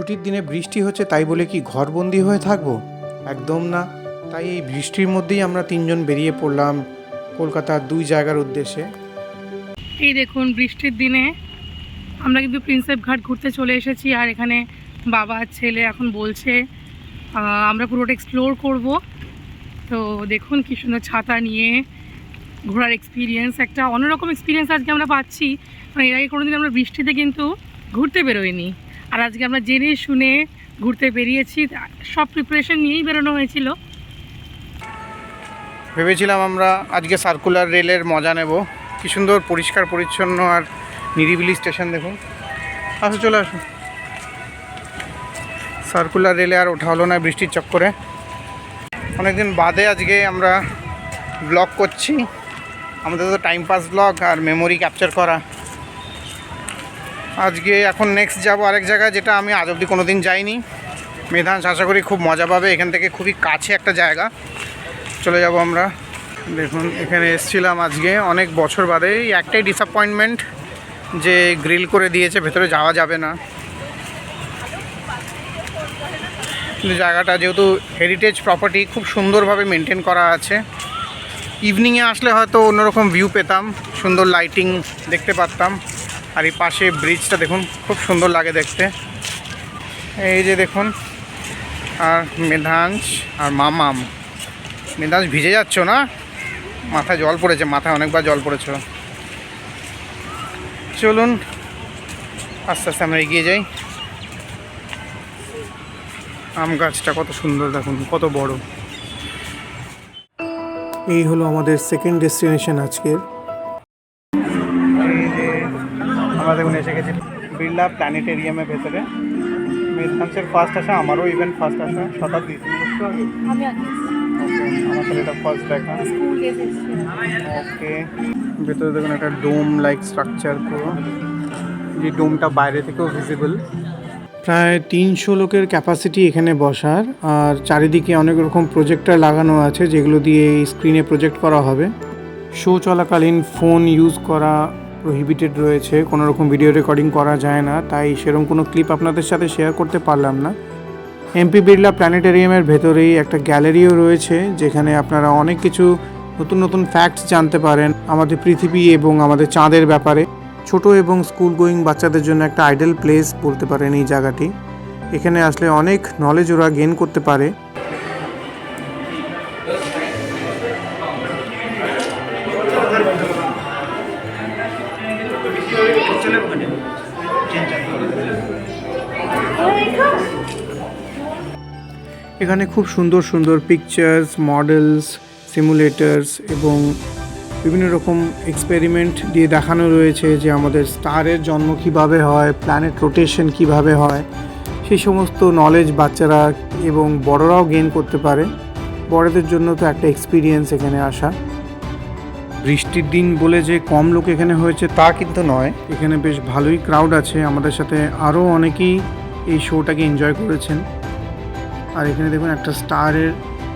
ছুটির দিনে বৃষ্টি হচ্ছে, তাই বলে কি ঘরবন্দি হয়ে থাকব? একদম না। তাই এই বৃষ্টির মধ্যেই আমরা তিনজন বেরিয়ে পড়লাম কলকাতার দুই জায়গার উদ্দেশ্যে। এই দেখুন, বৃষ্টির দিনে আমরা কিন্তু প্রিন্সেপ ঘাট ঘুরতে চলে এসেছি আর এখানে বাবা, ছেলে এখন বলছে আমরা পুরোটা এক্সপ্লোর করব। তো দেখুন কি সুন্দর ছাতা নিয়ে ঘোরার এক্সপিরিয়েন্স একটা অন্যরকম এক্সপিরিয়েন্স আজকে আমরা পাচ্ছি। কারণ এর আগে কোনোদিন আমরা বৃষ্টিতে কিন্তু ঘুরতে বেরোইনি। আর আজকে আমরা জেনে শুনে ঘুরতে বেরিয়েছি। সব প্রিপারেশন নিয়েই বেরোনো হয়েছিল। ভেবেছিলাম আমরা আজকে সার্কুলার রেলের মজা নেব। কি সুন্দর, পরিষ্কার, পরিচ্ছন্ন আর নিরিবিলি স্টেশন দেখুন। আসো, চলে আসো। সার্কুলার রেলে আর ওঠা হলো না বৃষ্টির চক্করে। অনেকদিন বাদে আজকে আমরা ব্লগ করছি। আমাদের তো টাইম পাস ব্লগ আর মেমোরি ক্যাপচার করা। আজকে এখন নেক্সট যাব আরেক জায়গায়, যেটা আমি আজ অবধি কোনো দিন যাইনি। মেধান আশা করি খুব মজা পাবে, এখান থেকে খুবই কাছে একটা জায়গা। চলে যাব আমরা। দেখুন, এখানে এসেছিলাম আজকে অনেক বছর বাদে। একটাই ডিসঅ্যাপয়েন্টমেন্ট যে গ্রিল করে দিয়েছে, ভেতরে যাওয়া যাবে না। কিন্তু জায়গাটা যেহেতু হেরিটেজ প্রপার্টি খুব সুন্দরভাবে মেনটেন করা আছে। ইভিনিংয়ে আসলে হয়তো অন্যরকম ভিউ পেতাম, সুন্দর লাইটিং দেখতে পারতাম। আর এই পাশে ব্রিজটা দেখুন, খুব সুন্দর লাগে দেখতে। এই যে দেখুন, আর মেধাংশ আর মামাম। মেদাস ভিজে যাচ্ছ না? মাথায় জল পড়েছে, মাথায় অনেকবার জল পড়েছিল চলুন, আস্তে আস্তে আমরা এগিয়ে যাই। আম গাছটা কত সুন্দর দেখুন, কত বড়। এই হলো আমাদের সেকেন্ড ডেস্টিনেশন আজকের। দেখুন এসে গেছি বিড়লা প্ল্যানেটেরিয়ামের ভেতরে। মেধাংশের ফার্স্ট আসা আমারও ইভেন্ট ফার্স্ট আসা শতাব্দী। আমি আমার সাথে এটা ফার্স্ট দেখা। ওকে ভেতরে দেখুন একটা ডোম লাইক স্ট্রাকচার পুরো। যে ডোমটা বাইরে থেকেও ভিজিবল প্রায় তিনশো লোকের ক্যাপাসিটি এখানে বসার আর চারিদিকে অনেক রকম প্রজেক্টর লাগানো আছে যেগুলো দিয়ে স্ক্রিনে প্রজেক্ট করা হবে। শো চলাকালীন ফোন ইউজ করা প্রহিবিটেড রয়েছে, কোনো রকম ভিডিও রেকর্ডিং করা যায় না, তাই সেরকম কোনো ক্লিপ আপনাদের সাথে শেয়ার করতে পারলাম না। এমপি বিড়লা প্ল্যানেটেরিয়ামের ভেতরেই একটা গ্যালারিও রয়েছে, যেখানে আপনারা অনেক কিছু নতুন নতুন ফ্যাক্টস জানতে পারেন আমাদের পৃথিবী এবং আমাদের চাঁদের ব্যাপারে। ছোট এবং স্কুল গোয়িং বাচ্চাদের জন্য একটা আইডল প্লেস বলতে পারেন এই জায়গাটি। এখানে আসলে অনেক নলেজ ওরা গেন করতে পারে। এখানে খুব সুন্দর সুন্দর পিকচার্স মডেলস সিমুলেটার্স এবং বিভিন্ন রকম এক্সপেরিমেন্ট দিয়ে দেখানো রয়েছে যে আমাদের স্টারের জন্ম কীভাবে হয় প্ল্যানেট রোটেশন কীভাবে হয়। সেই সমস্ত নলেজ বাচ্চারা এবং বড়রাও গেইন করতে পারে। বড়দের জন্য তো একটা এক্সপিরিয়েন্স এখানে আসা। বৃষ্টির দিন বলে যে কম লোক এখানে হয়েছে তা কিন্তু নয়। এখানে বেশ ভালোই ক্রাউড আছে। আমাদের সাথে আরও অনেকেই এই শোটাকে এনজয় করেছেন। আর এখানে দেখুন একটা স্টারের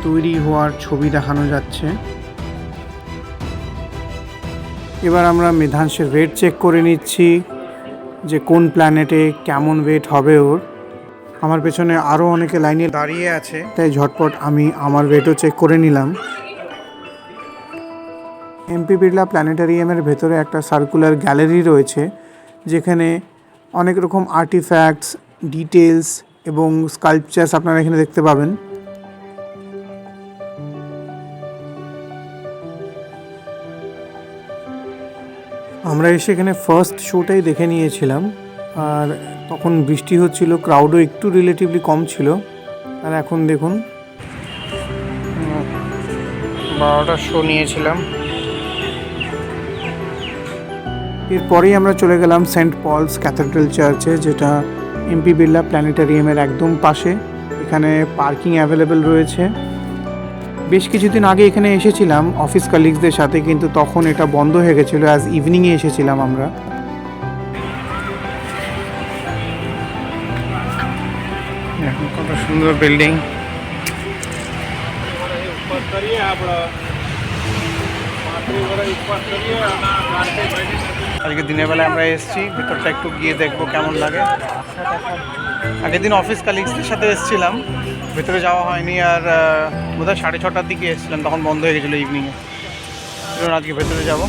তৈরি হওয়ার ছবি দেখানো যাচ্ছে। এবার আমরা মেধাংশের ওয়েট চেক করে নিচ্ছি যে কোন প্ল্যানেটে কেমন ওয়েট হবে ওর। আমার পেছনে আরও অনেকে লাইনে দাঁড়িয়ে আছে, তাই ঝটপট আমি আমার ওয়েটও চেক করে নিলাম। এমপি বিড়লা প্ল্যানেটারিয়ামের ভেতরে একটা সার্কুলার গ্যালারি রয়েছে, যেখানে অনেক রকম আর্টিফ্যাক্টস ডিটেলস এবং স্কাল্পচার্স আপনারা এখানে দেখতে পাবেন। আমরা এসে এখানে ফার্স্ট শোটাই দেখে নিয়েছিলাম আর তখন বৃষ্টি হচ্ছিল ক্রাউডও একটু রিলেটিভলি কম ছিল। আর এখন দেখুন। বারোটা শো নিয়েছিলাম। এরপরেই আমরা চলে গেলাম সেন্ট পলস ক্যাথেড্রাল চার্চে যেটা এমপি বিড়লা প্ল্যানেটারিয়ামের একদম পাশে। এখানে পার্কিং অ্যাভেলেবেল রয়েছে। বেশ কিছুদিন আগে এখানে এসেছিলাম অফিস কালিগসদের সাথে কিন্তু তখন এটা বন্ধ হয়ে গেছিল অ্যাজ ইভিনিংয়ে এসেছিলাম আমরা। এখন কত সুন্দর বিল্ডিং। আজকে দিনের বেলায় আমরা এসেছি ভিতরটা একটু গিয়ে দেখব কেমন লাগে। আগের দিন অফিস কালিগসদের সাথে এসেছিলাম ভেতরে যাওয়া হয়নি আর বোধহয় সাড়ে ছটার দিকে এসেছিলাম তখন বন্ধ হয়ে গেছিল ইভিনিংয়ে আজকে ভেতরে যাব.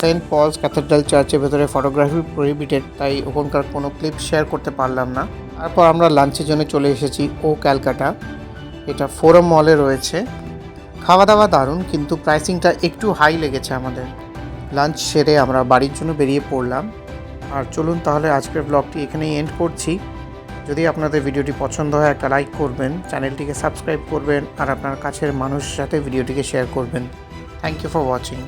সেন্ট পলস ক্যাথেড্রাল চার্চের ভেতরে ফটোগ্রাফি প্রহিবিটেড তাই ওখানকার কোনো ক্লিপ শেয়ার করতে পারলাম না। তারপর আমরা লাঞ্চের জন্য চলে এসেছি ও ক্যালকাটা। এটা ফোরাম মলে রয়েছে। খাওয়া দাওয়া দারুণ, কিন্তু প্রাইসিংটা একটু হাই লেগেছে আমাদের। লাঞ্চ সেরে আমরা বাড়ির জন্য বেরিয়ে পড়লাম। আর চলুন তাহলে আজকের ব্লগটি এখানেই এন্ড করছি। যদি আপনাদের ভিডিওটি পছন্দ হয়, একটা লাইক করবেন চ্যানেলটিকে সাবস্ক্রাইব করবেন, আর আপনার কাছের মানুষের সাথে ভিডিওটিকে শেয়ার করবেন। Thank you for watching